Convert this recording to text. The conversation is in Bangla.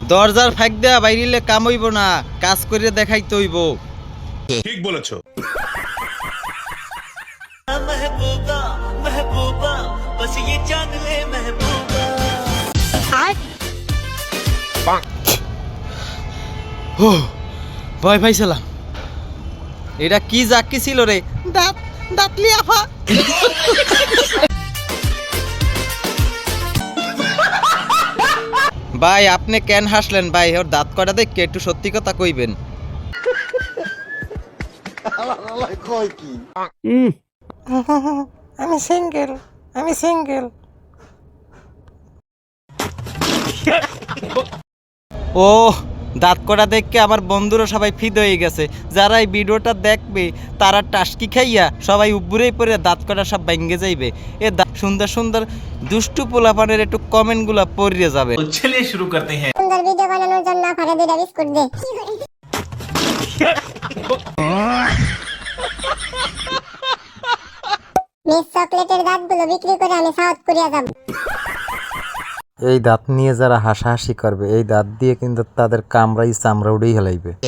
দরজার ফাঁক দেয়া বাইরিলে কাম হইব না কাজ করে দেখাই তৈব ঠিক বলেছ। ভয় পাইছিলাম। এটা কি জাকি ছিল রে? দাঁত দাঁতলি আফা ভাই আপনি কেন হাসলেন ভাই? ওর দাঁত কটা দেখে একটু সত্যি কথা কইবেন। আমি সিঙ্গেল আমি সিঙ্গেল। ও দাঁত করা দেখকে আমার বন্ধুরা সবাই ফিদ হয়ে গেছে। যারা এই ভিডিওটা দেখবে তারা টাস্কি খাইয়া সবাই উপরেই পরে দাঁত করা সব ভেঙে যাইবে। এ সুন্দর সুন্দর দুষ্টু পোলাপানের একটু কমেন্টগুলো পড়িয়ে যাবে। চলে শুরু করতে হ্যাঁ। সুন্দর ভিডিও বানানোর জন্য করে দুটা বিস্কুট দে। মিস চকলেটের দাঁতগুলো বিক্রি করে আমি সাউথ কোরিয়া যাব। এই দাঁত নিয়ে যারা হাসাহাসি করবে, এই দাঁত দিয়ে কিন্তু তাদের কামড়াই চামড়া উড়েই হেলাইবে।